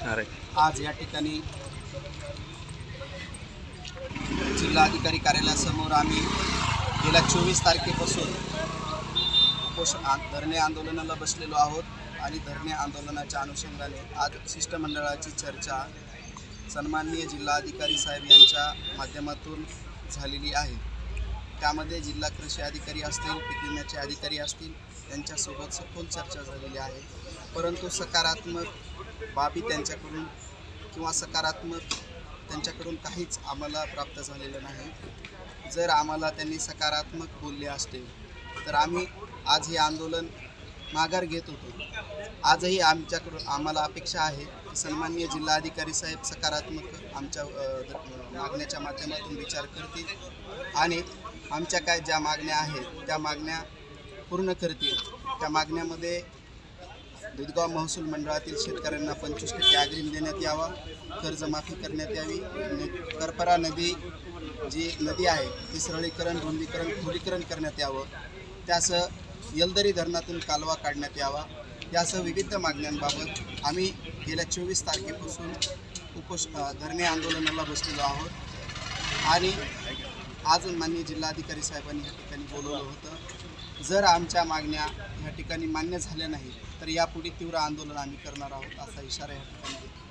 आज या ठिकाणी जिल्हाधिकारी कार्यालयासमोर आम्ही गेल्या चोवीस तारखेपासून उपोषण धरणे आंदोलनाला बसलेलो आहोत आणि धरणे आंदोलनाच्या अनुषंगाने आज शिष्टमंडळाची चर्चा सन्माननीय जिल्हाधिकारी साहेब यांच्या माध्यमातून झालेली आहे. त्यामध्ये जिल्हा कृषी अधिकारी असतील पीक विम्याचे अधिकारी असतील त्यांच्यासोबत सखोल चर्चा झालेली आहे. परंतु सकारात्मक बाबी त्यांच्याकडून किंवा सकारात्मक त्यांच्याकडून काहीच आम्हाला प्राप्त झालेलं नाही. जर आम्हाला त्यांनी सकारात्मक बोलले असते तर आम्ही आज हे आंदोलन माघार घेत होतो. आजही आमच्याकडून आम्हाला अपेक्षा आहे की सन्माननीय जिल्हाधिकारी साहेब सकारात्मक आमच्या मागण्याच्या माध्यमातून विचार करतील आणि आमच्या काय ज्या मागण्या आहेत त्या मागण्या पूर्ण करतील. त्या मागण्यामध्ये दुधगाव महसूल मंडळातील शेतकऱ्यांना पंचवीस टक्के अग्रिम देण्यात यावा कर्जमाफी करण्यात यावी. करपरा नदी जी नदी आहे ती सरळीकरण रुंदीकरण खोलीकरण करण्यात यावं. त्यासह यलदरी धरणातून कालवा काढण्यात यावा. यासह विविध मागण्यांबाबत आम्ही गेल्या चोवीस तारखेपासून उपोष धरणे आंदोलनाला बसलेलो आहोत. आणि आज माननीय जिल्हाधिकारी साहेबांनी या ठिकाणी बोलवलं होतं. जर आमच्या मागण्या या ठिकाणी मान्य झाल्या नाही तर यापुढे तीव्र आंदोलन आम्ही करणार आहोत असा इशारा या ठिकाणी